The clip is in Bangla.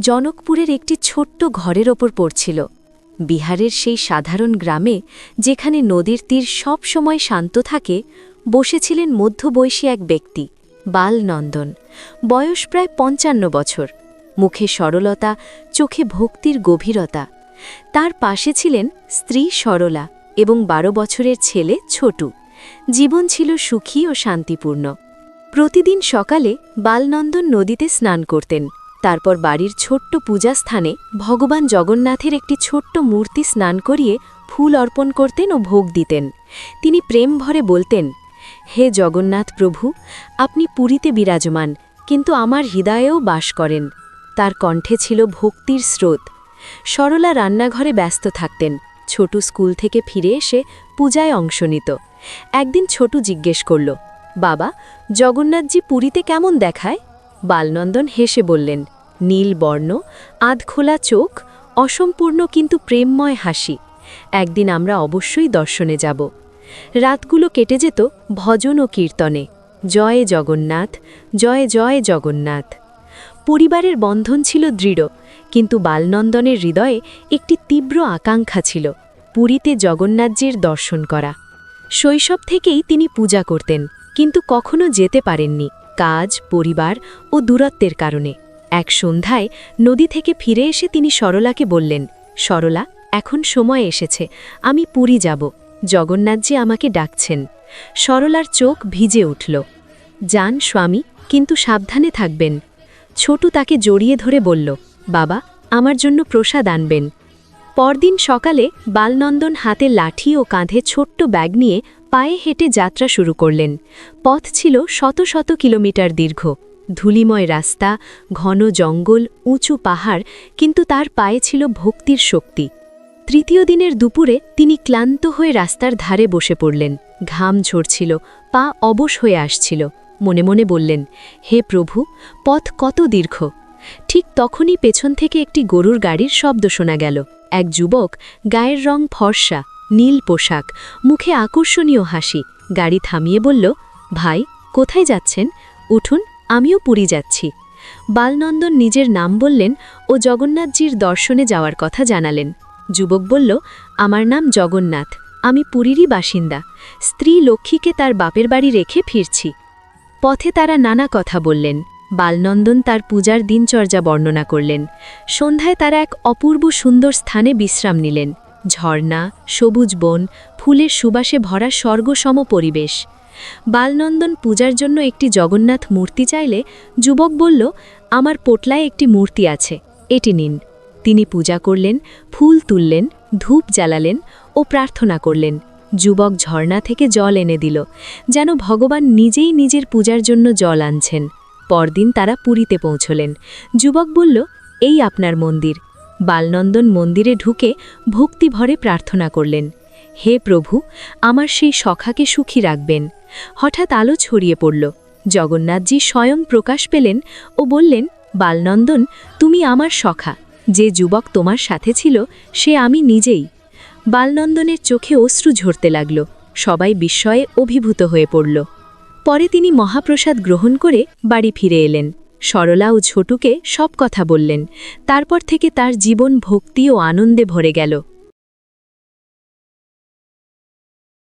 জনকপুরের একটি ছোট্ট ঘরের ওপর পড়ছিল। বিহারের সেই সাধারণ গ্রামে, যেখানে নদীর তীর সব সময় শান্ত থাকে, বসেছিলেন মধ্যবয়সী এক ব্যক্তি, বালনন্দন। বয়স প্রায় পঞ্চান্ন বছর। মুখে সরলতা, চোখে ভক্তির গভীরতা। তার পাশে ছিলেন স্ত্রী সরলা এবং বারো বছরের ছেলে ছোটু। জীবন ছিল সুখী ও শান্তিপূর্ণ। প্রতিদিন সকালে বালনন্দন নদীতে স্নান করতেন। তারপর বাড়ির ছোট্ট পূজাস্থানে ভগবান জগন্নাথের একটি ছোট্ট মূর্তি স্নান করিয়ে ফুল অর্পণ করতেন ও ভোগ দিতেন। তিনি প্রেম ভরে বলতেন, হে জগন্নাথ প্রভু, আপনি পুরীতে বিরাজমান, কিন্তু আমার হৃদয়েও বাস করেন। তার কণ্ঠে ছিল ভক্তির স্রোত। সরলা রান্নাঘরে ব্যস্ত থাকতেন। ছোটু স্কুল থেকে ফিরে এসে পূজায় অংশ নিত। একদিন ছোটু জিজ্ঞেস করল, বাবা, জগন্নাথজি পুরীতে কেমন দেখায়? বালনন্দন হেসে বললেন, নীল বর্ণ, আধখোলা চোখ, অসম্পূর্ণ কিন্তু প্রেমময় হাসি। একদিন আমরা অবশ্যই দর্শনে যাব। রাতগুলো কেটে যেত ভজন ও কীর্তনে। জয় জগন্নাথ, জয় জয় জগন্নাথ। পরিবারের বন্ধন ছিল দৃঢ়, কিন্তু বালনন্দনের হৃদয়ে একটি তীব্র আকাঙ্ক্ষা ছিল, পুরীতে জগন্নাথজির দর্শন করা। শৈশব থেকেই তিনি পূজা করতেন, কিন্তু কখনো যেতে পারেননি। কাজ, পরিবার ও দূরত্বের কারণে। এক সন্ধ্যায় নদী থেকে ফিরে এসে তিনি সরলাকে বললেন, সরলা, এখন সময় এসেছে, আমি পুরী যাব। জগন্নাথজি আমাকে ডাকছেন। সরলার চোখ ভিজে উঠল। যান স্বামী, কিন্তু সাবধানে থাকবেন। ছোটু তাকে জড়িয়ে ধরে বলল, বাবা, আমার জন্য প্রসাদ আনবেন। পরদিন সকালে বালনন্দন হাতে লাঠি ও কাঁধে ছোট্ট ব্যাগ নিয়ে পায়ে হেঁটে যাত্রা শুরু করলেন। পথ ছিল শত শত কিলোমিটার দীর্ঘ। ধুলিময় রাস্তা, ঘন জঙ্গল, উঁচু পাহাড়, কিন্তু তার পায়ে ছিল ভক্তির শক্তি। তৃতীয় দিনের দুপুরে তিনি ক্লান্ত হয়ে রাস্তার ধারে বসে পড়লেন। ঘাম ঝরছিল, পা অবশ হয়ে আসছিল। মনে মনে বললেন, হে প্রভু, পথ কত দীর্ঘ? ঠিক তখনই পেছন থেকে একটি গরুর গাড়ির শব্দ শোনা গেল। এক যুবক গায়ের রং ফর্সা নীল পোশাক, মুখে আকর্ষণীয় হাসি। গাড়ি থামিয়ে বলল, ভাই, কোথায় যাচ্ছেন? উঠুন, আমিও পুরী যাচ্ছি। বালনন্দন নিজের নাম বললেন ও জগন্নাথজির দর্শনে যাওয়ার কথা জানালেন। যুবক বলল, আমার নাম জগন্নাথ, আমি পুরীরই বাসিন্দা। স্ত্রী লক্ষ্মীকে তার বাপের বাড়ি রেখে ফিরছি। পথে তারা নানা কথা বললেন। বালনন্দন তার পূজার দিনচর্যা বর্ণনা করলেন। সন্ধ্যায় তারা এক অপূর্ব সুন্দর স্থানে বিশ্রাম নিলেন। ঝর্ণা, সবুজ বন, ফুলের সুবাসে ভরা স্বর্গসম পরিবেশ। বালনন্দন পূজার জন্য একটি জগন্নাথ মূর্তি চাইলে যুবক বলল, আমার পোটলায় একটি মূর্তি আছে, এটি নিন। তিনি পূজা করলেন, ফুল তুললেন, ধূপ জ্বালালেন ও প্রার্থনা করলেন। যুবক ঝর্ণা থেকে জল এনে দিল, যেন ভগবান নিজেই নিজের পূজার জন্য জল আনছেন। পরদিন তারা পুরীতে পৌঁছলেন। যুবক বলল, এই আপনার মন্দির বালনন্দন মন্দিরে ঢুকে ভক্তিভরে প্রার্থনা করলেন, হে প্রভু, আমার সেই সখাকে সুখী রাখবেন। হঠাৎ আলো ছড়িয়ে পড়ল। জগন্নাথজি স্বয়ং প্রকাশ পেলেন ও বললেন, বালনন্দন, তুমি আমার সখা। যে যুবক তোমার সাথে ছিল, সে আমি নিজেই। বালনন্দনের চোখে অশ্রু ঝরতে লাগল, সবাই বিস্ময়ে অভিভূত হয়ে পড়ল। পরে তিনি মহাপ্রসাদ গ্রহণ করে বাড়ি ফিরে এলেন। সরলা ও ছোটুকে সব কথা বললেন। তারপর থেকে তার জীবন ভক্তি ও আনন্দে ভরে গেল।